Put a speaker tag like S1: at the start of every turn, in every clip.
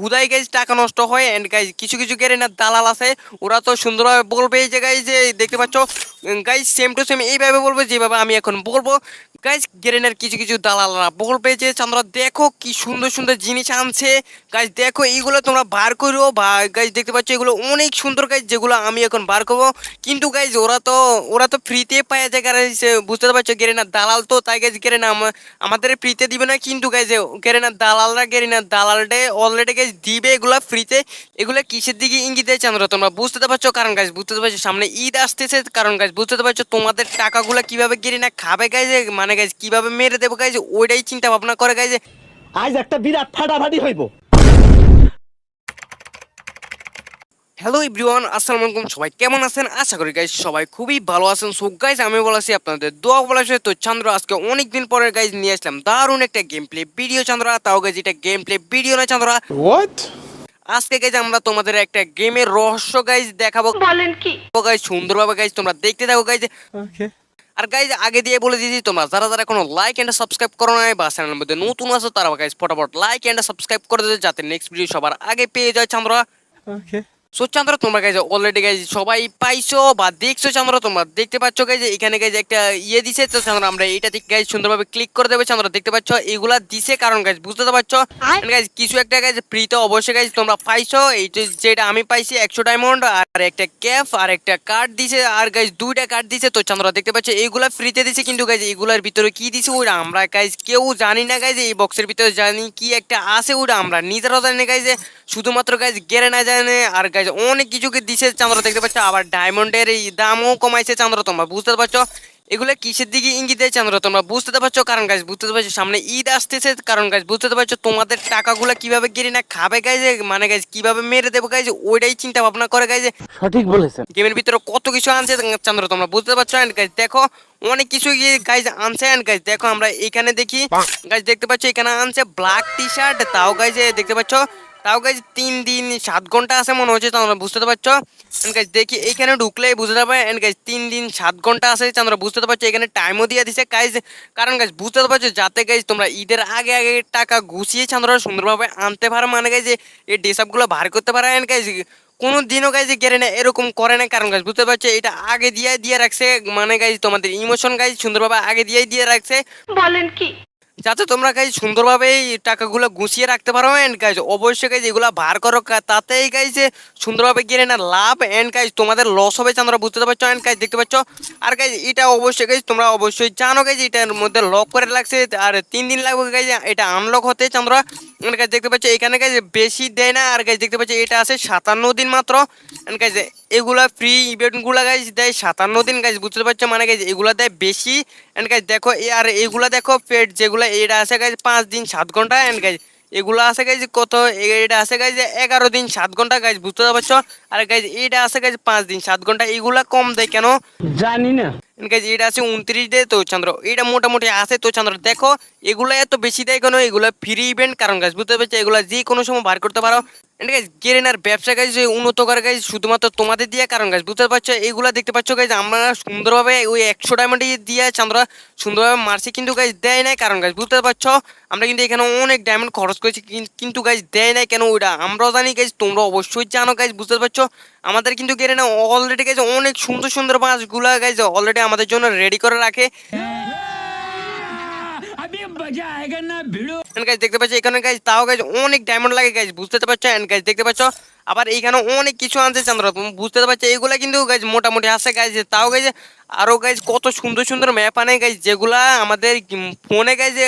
S1: হুদাই গাইজ টাকা নষ্ট হয় অ্যান্ড গাইজ কিছু কিছু গেরেনার দালাল আছে, ওরা তো সুন্দরভাবে বলবে এই যে গাইজ যে দেখতে পাচ্ছ গাইজ সেম টু সেম এইভাবে বলব, যেভাবে আমি এখন বলব। গাইজ গেরেনের কিছু কিছু দালালরা বলবে যে চন্দ্র দেখো কি সুন্দর সুন্দর জিনিস আনছে। গাইজ দেখো, এইগুলো তোমরা বার করো বা গাইজ দেখতে পাচ্ছ, এগুলো অনেক সুন্দর গাইজ যেগুলো আমি এখন বার করব। কিন্তু গাইজ ওরা তো ওরা তো ফ্রিতে পায় যায় কারণ বুঝতে পারছ? গেরেনার দালাল তো, তাই গাইজ গেরেনা আমাদের ফ্রিতে দিবে না, কিন্তু গাইজ গেরেনার দালালরা গেরেনার দালালটে অলরেডি গাইজ দিবে এগুলা ফ্রিতে এগুলো কিসের দিকে ইঙ্গিত দেয় চন্দ্র তোমরা বুঝতে পারছ? কারণ গাইজ বুঝতে পারছ, সামনে ঈদ আসতেছে। কারণ গাইজ বুঝতে পারছ, তোমাদের টাকাগুলো কীভাবে গেরিনা খাবে গাইজ মানে গাইজ কীভাবে মেরে দেবো গাইজ ওইটাই চিন্তা ভাবনা করে গাইজ
S2: আজ একটা বিরাট ফাটাফাটি হইব।
S1: হ্যালো এভরিওয়ান আসসালামু আলাইকুম। সবাই কেমন আছেন? আশা করি গাইজ সবাই খুবই ভালো আছেন। সো গাইজ আমি বলেছি আপনাদের দোয়া বলেছে তো চন্দ্র আজকে অনেক দিন পরে গাইজ নিয়ে আসলাম। দারুণ একটা গেম প্লে ভিডিও চন্দ্রা। তাও গাইজ এটা গেম প্লে ভিডিও না চন্দ্রা।
S3: What?
S1: আজকে গাইজ আমরা তোমাদের একটা গেমের রহস্য গাইজ দেখাবো।
S4: বলেন কি?
S1: গাইজ সুন্দরভাবে গাইজ তোমরা দেখতে থাকো গাইজ
S3: Okay.
S1: আর গাইজ আগে দিয়ে বলে দিয়েছি তোমার, যারা যারা কোনো লাইক এন্ড সাবস্ক্রাইব করো নাই বা চ্যানেলের মধ্যে নতুন আছো তারা গাইজ ফটাফট লাইক এন্ড সাবস্ক্রাইব করে দিতে যাতে নেক্সট ভিডিও সবার আগে পেয়ে যাচ্ছে আমরা
S3: Okay.
S1: সো চন্দ্র তোমরা গাইজ অলরেডি গাইজ সবাই পাইছো বা দেখছ চন্দ্র তোমরা দেখতে পাচ্ছ গাইজ এখানে গাইজ একটা ইয়ে দিছে। তো চন্দ্র আমরা এইটা এইটাতে গাইজ সুন্দরভাবে ক্লিক করে দেবে। চন্দ্র দেখতে পাচ্ছ এগুলা দিছে কারণ গাইজ বুঝতে তো পারছ গাইজ কিছু একটা গাইজ ফ্রিতে অবশ্যই গাইজ তোমরা পাইছো। এইটা যেটা আমি পাইছি একশো ডায়মন্ড আর একটা ক্যাফ আর একটা কার্ড দিছে। আর গাইজ দুইটা কার্ড দিছে। তো চন্দ্র দেখতে পাচ্ছ এইগুলা ফ্রিতে দিছে। কিন্তু গাইজ এগুলার ভিতরে কি দিছে ওইটা আমরা গাইজ কেউ জানি না গাইজ এই বক্সের ভিতরে জানি কি একটা আছে ওইটা আমরা নিজেরাও জানি না গাইজ শুধুমাত্র গাইজ গেরে না জানে। আর গাইজ অনেক কিছুকে দিছে চান্দ্র দেখতে পাচ্ছ? আবার ডায়মন্ডের এই দামও কমাইছে চন্দ্র তোমরা বুঝতে পারছ? এগুলো কিসের দিকে ইঙ্গিত দেয় চন্দ্র তোমরা বুঝতে পারছ? কারণ গাছ বুঝতে পারছ সামনে ঈদ আসতেছে কারণ গাছ বুঝতে পারছ? তোমাদের টাকাগুলো কীভাবে গেরি না খাবে গাইছে মানে গাছ কীভাবে মেরে দেবো গাইছে ওইটাই চিন্তা ভাবনা করে গাইছে
S2: সঠিক বলেছেন।
S1: গেমের ভিতরে কত কিছু আনছে চান্দ্র তোমরা বুঝতে পারছ? গাইজ দেখো অনেক কিছু গাইজ আনছে গাইজ দেখো আমরা এখানে দেখি গাইজ দেখতে পাচ্ছ এখানে আনছে ব্ল্যাক টি শার্ট তাও গাইজ দেখতে পাচ্ছ? তাও গাইজ তিন দিন, সাত ঘণ্টা আছে মনে হচ্ছে তোমরা বুঝতে পারছ? গাইজ দেখি এখানে ঢুকলেই বুঝতে পারবে। এন্ড গাইজ তিন দিন, সাত ঘণ্টা আছে তোমরা বুঝতে পারছ? এখানে টাইমও দিয়ে দিছে কাজ কারণ গাইজ বুঝতে পারছ, যাতে গাইজ তোমরা ঈদের আগে আগে টাকা গুছিয়ে চন্দ্র সুন্দরভাবে আনতে পারো। মানে গাইজ এই ড্রেসআপগুলো ভার করতে পারো। এন্ড গাইজ কোনো দিনও গাইজ গেরে না, এরকম করে না। কারণ গাছ বুঝতে পারছ, এটা আগে দিয়ে দিয়ে রাখছে। মানে গাইজ তোমাদের ইমোশন গাইজ সুন্দরভাবে আগে দিয়ে দিয়ে রাখছে।
S4: বলেন কি?
S1: যাতে তোমরা গাইজ সুন্দরভাবে এই টাকাগুলো গুছিয়ে রাখতে পারো এন্ড গাইজ অবশ্যই কাজ এগুলো ভার করো তাতেই গাইজ সুন্দরভাবে গেলে না লাভ এন্ড গাইজ তোমাদের লস হবে তোমরা বুঝতে পারছ এন্ড কাজ দেখতে পাচ্ছ? আর গাইজ এটা অবশ্যই গাইজ তোমরা অবশ্যই জানো গাইজ এটার মধ্যে লক করে লাগছে আর তিন দিন লাগবে গাইজ এটা আনলক হতে তোমরা এন্ড গাইজ দেখতে পাচ্ছ এখানে গাইজ বেশি দেয় না, আর গাইজ দেখতে পাচ্ছ এটা আছে সাতান্ন দিন মাত্র। এন্ড গাইজ এগুলা ফ্রি ইভেন্টগুলো গাইজ দেয় সাতান্ন দিন গাইজ বুঝতে পারছ? মানে গাইজ এগুলা দেয় বেশি। এন্ড গাইজ দেখো, আর এগুলা দেখো পেট যেগুলো এটা আছে গাইজ পাঁচ দিন সাত ঘণ্টা এন্ড গাইজ এগুলো আছে গাইজ কত? এটা আছে গাইজ এগারো দিন সাত ঘণ্টা গাইজ বুঝতে পারছ? আর গাইজ এটা আছে গাইজ পাঁচ দিন সাত ঘণ্টা এগুলা কম দেয় কেন?
S2: জানি না।
S1: গাইজ এটা আছে উনত্রিশ দেয় তো চন্দ্র। এটা মোটামুটি আছে তো চন্দ্র। দেখো এগুলো এত বেশি দেয় কেন? এগুলো ফ্রি ইভেন্ট কারণ গাছ বুঝতে পারছ? এগুলো যে কোনো সময় বার করতে পারো। গেরেনার ব্যবসা গাইজ উন্নত করে গাইজ শুধুমাত্র তোমাদের দিয়ে কারণ গাছ বুঝতে পারছ? এগুলো দেখতে পাচ্ছ গাইজ আমরা সুন্দরভাবে ওই একশো ডায়মন্ড দিয়ে চন্দ্র সুন্দরভাবে মারছি কিন্তু গাইজ দেয় নাই, কারণ গাছ বুঝতে পারছ? আমরা কিন্তু এখানে অনেক ডায়মন্ড খরচ করেছি, কিন- কিন্তু গাইজ দেয় নাই, কেন ওইটা? আমরাও জানি গাইজ তোমরা অবশ্যই জানো গাইজ বুঝতে পারছ? আমাদের কিন্তু গেরেনা অলরেডি গাইজ অনেক সুন্দর সুন্দর মাছগুলা গাইজ অলরেডি আমাদের জন্য রেডি করে রাখে। গাইজ দেখতে পাচ্ছ এখানে গাইজ তাও অনেক ডায়মন্ড লাগে বুঝতে তো পারছ? গাইজ দেখতে পাচ্ছ? আবার এইখানে অনেক কিছু আনছে চন্দ্র। তুমি বুঝতে তো পারছ? এইগুলা কিন্তু গাইজ মোটামুটি আছে গাইজ তাও গাইজ আরও গাইজ কত সুন্দর সুন্দর ম্যাপ আনে গাইজ যেগুলা আমাদের ফোনে গাইজ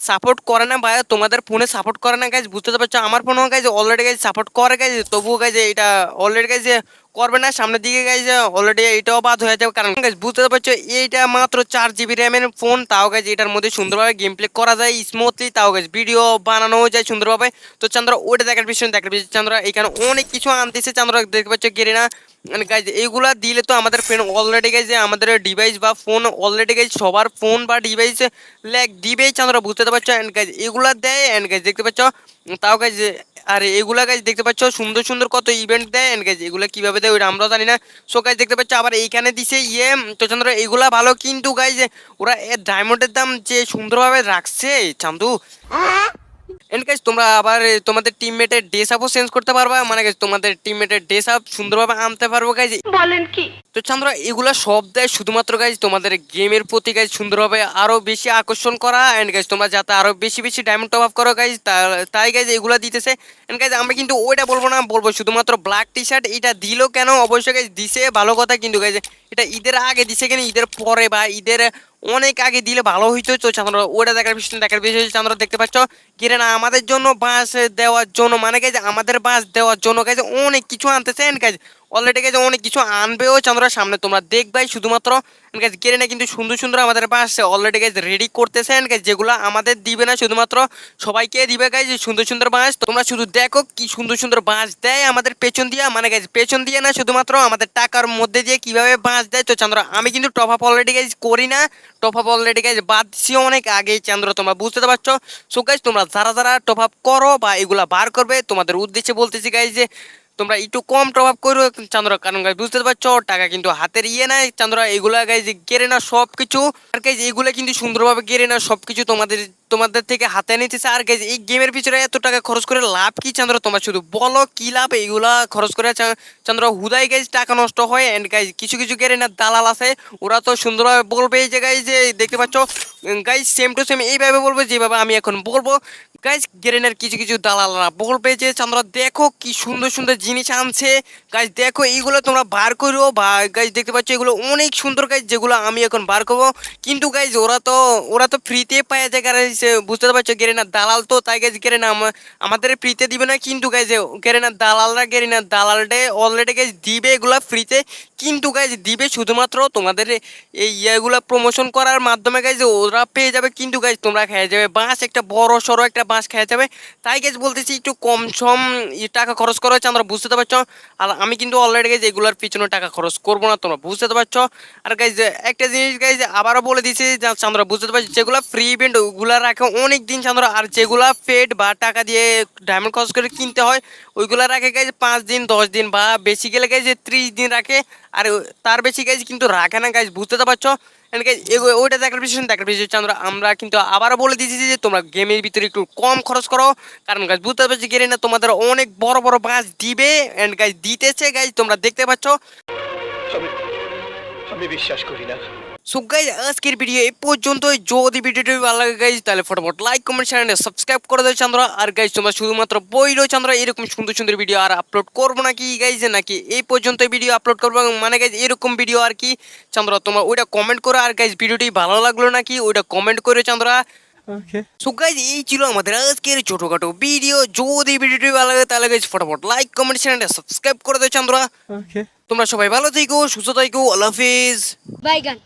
S1: সাপোর্ট করে না ভাই তোমাদের ফোনে সাপোর্ট করে না গাইজ বুঝতে তো পারছ? আমার ফোনেও গাইজ অলরেডি গাইজ সাপোর্ট করে গাইজ তবুও গাইজ এটা অলরেডি গাইজ করবে না, সামনের দিকে গাইজ অলরেডি এটাও বাদ হয়ে যাবে। কারণ বুঝতে পারছ, এইটা মাত্র চার জিবি র্যামের ফোন তাও গাইজ এটার মধ্যে সুন্দরভাবে গেম প্লে করা যায় স্মুথলি তাও গাইজ ভিডিও বানানো যায় সুন্দরভাবে। তো চন্দ্র, ওইটা দেখার পিছনে দেখার পিছনে চন্দ্র, এখানে অনেক কিছু আনতেছে চন্দ্র, দেখতে পাচ্ছ গেরে না গাইজ এইগুলা দিলে তো আমাদের ফোন অলরেডি গাইজ আমাদের ডিভাইস বা ফোন অলরেডি গাইজ সবার ফোন বা ডিভাইস ল্যাগ দিবেই চন্দ্র, বুঝতে পারছ? অ্যান্ড গাইজ এগুলা দেয় অ্যান্ড গাইজ দেখতে পাচ্ছ? তাও গাইজ আর এগুলা গাছ দেখতে পাচ্ছ, সুন্দর সুন্দর কত ইভেন্ট দেয়। গাছ এগুলো কীভাবে দেয়, ওইটা আমরাও জানি না। সো গাছ দেখতে পাচ্ছ, আবার এইখানে দিছে ইয়ে তো চন্দ্র, এগুলা ভালো কিন্তু গাছ ওরা ডায়মন্ডের দাম যে সুন্দরভাবে রাখছে, চান্দু। এন্ড গাইজ তোমরা আবার তোমাদের টিমমেটের ড্রেস আপও চেঞ্জ করতে পারবা। মানে guys, তোমাদের টিমমেটের ড্রেস আপ সুন্দরভাবে আনতে পারব গাইজ
S3: বলেন কি?
S1: তো চন্দ্র এগুলা সব দেয় শুধুমাত্র গাইজ তোমাদের গেমের প্রতি গাইজ সুন্দরভাবে আরও বেশি আকর্ষণ করা। এন্ড গাইজ তোমরা যাতে আরও বেশি বেশি ডায়মন্ড টপ আপ করো গাইজ তাই গাইজ এগুলা দিতেছে। এন্ড গাইজ আমরা কিন্তু ওইটা বলব না বলব শুধুমাত্র ব্ল্যাক টি শার্ট এটা দিলো কেন? অবশ্যই গাইজ দিছে ভালো কথা কিন্তু গাইজ এটা ঈদের আগে দিছে কেন? ঈদের পরে বা ঈদের অনেক আগে দিলে ভালো হইতো, তো চন্দ্র ওটা দেখার পিছনে দেখার বিষয় চন্দ্র দেখতে পাচ্ছ? কিরে না, আমাদের জন্য বাস দেওয়ার জন্য মানে গেছে আমাদের বাস দেওয়ার জন্য গেছে অনেক কিছু আনতেছে এন গাইজ অলরেডি গাইজ অনেক কিছু আনবেও চন্দ্র সামনে তোমরা দেখবাই। শুধুমাত্র গাইজ কেড়ে না কিন্তু সুন্দর সুন্দর আমাদের পাশে অলরেডি গাইজ রেডি করতেছে। গাইজ যেগুলো আমাদের দিবে না, শুধুমাত্র সবাইকে দিবে গাইজ সুন্দর সুন্দর বাঁশ। তোমরা শুধু দেখো কি সুন্দর সুন্দর বাঁশ দেয় আমাদের পেছন দিয়ে। মানে গাইজ পেছন দিয়ে না, শুধুমাত্র আমাদের টাকার মধ্যে দিয়ে কীভাবে বাঁশ দেয়। তো চন্দ্র, আমি কিন্তু টপ আপ অলরেডি গাইজ করি না। টপ আপ অলরেডি গাইজ বাদ দিছি অনেক আগেই চন্দ্র, তোমরা বুঝতে পারছ। সো গাইজ তোমরা যারা যারা টপ আপ করো বা এগুলা বার করবে, তোমাদের উদ্দেশ্যে বলতেছি গাইজ যে তোমরা একটু কম প্রভাব করো চন্দ্র কারণ গাইজ বুঝতে পারছ, টাকা কিন্তু হাতের ইয়ে নাই। চন্দ্র এগুলা গাইজ গেরে না সব কিছু আর গাইজ এগুলো কিন্তু সুন্দরভাবে গেরে না সব কিছু তোমাদের তোমাদের থেকে হাতে নিতেছে। আর গাইজ এই গেমের পিছনে এত টাকা খরচ করে লাভ কি চন্দ্র তোমরা শুধু বলো, কি লাভ? এইগুলা খরচ করে চন্দ্র হুদাই গাইজ টাকা নষ্ট হয়। এন্ড গাইজ কিছু কিছু গেরে না দালাল আছে। ওরা তো সুন্দরভাবে বলবে এই যে গাইজ যে, দেখতে পাচ্ছ গাইজ সেম টু সেম এইভাবে বলবে, যেভাবে আমি এখন বলব। গাইজ গেরেনের কিছু কিছু দালালরা বলবে যে চন্দ্র দেখো কি সুন্দর সুন্দর জিনিস আনছে। গাইজ দেখো, এইগুলো তোমরা বার করো বা গাইজ দেখতে পাচ্ছ, এগুলো অনেক সুন্দর গাইজ যেগুলো আমি এখন বার করব। কিন্তু গাইজ ওরা তো ওরা তো ফ্রিতে পায় যায় গাইজ বুঝতে পারছ গেরেনার দালাল তো, তাই গাইজ গেরেনা আমাদের ফ্রিতে দিবে না। কিন্তু গাইজ গেরেনার দালালরা গেরেনার দালালটে অলরেডি গাইজ দিবে এগুলো ফ্রিতে কিন্তু গাইজ দিবে শুধুমাত্র তোমাদের এই ইয়েগুলো প্রমোশন করার মাধ্যমে গাইজ ওরা পেয়ে যাবে। কিন্তু গাইজ তোমরা খেয়ে যাবে। বাঁশ, একটা বড় সড়ো একটা বাঁশ খেয়ে যাবে। তাই গাইজ বলতেছি একটু কম সম টাকা খরচ করা হচ্ছে আমরা বুঝতে পারছ। আর আমি কিন্তু অলরেডি গাইজ এগুলোর পিছনে টাকা খরচ করব না। তোমরা বুঝতে পারছ। আর গাইজ একটা জিনিস গাইজ আবারও বলে দিচ্ছি যা চান্দ্রা বুঝতে পারছি, যেগুলো ফ্রি ইভেন্ট ওগুলো রাখে অনেক দিন চান্দ্রা আর যেগুলো পেড বা টাকা দিয়ে ডায়মন্ড খরচ করে কিনতে হয়, ওইগুলো রাখে গাইজ পাঁচ দিন, দশ দিন বা বেশি গেলে গাইজ ত্রিশ দিন রাখে। আর তার বেশি গাইজ কিন্তু রাখে না গাইজ বুঝতে পারছ। Guys, এগো- ওইটা দেখার পিছনে দেখার পিছনে চন্দ্র আমরা কিন্তু আবারও বলে দিয়েছি যে তোমরা গেমের ভিতরে একটু কম খরচ করো। কারণ গাছ বুঝতে পারছি গেলে না তোমাদের অনেক বড় বড় বাস দিবে। অ্যান্ড গাছ দিতেছে গাইজ তোমরা দেখতে পাচ্ছ।
S4: আমি বিশ্বাস করি না।
S1: সো গাইজ আজকের ভিডিও এই পর্যন্তই। যদি ভিডিওটি ভালো লাগে গাইজ তাহলে ফটোফট লাইক কমেন্ট চ্যানেলে সাবস্ক্রাইব করে দেয় চন্দ্র। আর গাইজ তোমরা শুধুমাত্র বইলো চন্দ্র এরকম সুন্দর সুন্দর ভিডিও আর আপলোড করব নাকি গাইজ নাকি এই পর্যন্ত ভিডিও আপলোড করব? মানে গাইজ এরকম ভিডিও আর কি? চন্দ্র তোমরা ওইটা কমেন্ট করো। আর গাইজ ভিডিওটি ভালো লাগল নাকি? ওইটা কমেন্ট করে চন্দ্রা। সো গাইজ এই ছিল আমাদের আজকের ছোটখাটো ভিডিও যদি ভিডিওটি ভালো লাগে তাহলে গাইজ ফটোফট লাইক কমেন্ট চ্যানেলে সাবস্ক্রাইব করে দেয় চন্দ্রা। তোমরা সবাই ভালো থেকো সুস্থ থেকো আল্লাহ হাফিজ।
S3: বাইগান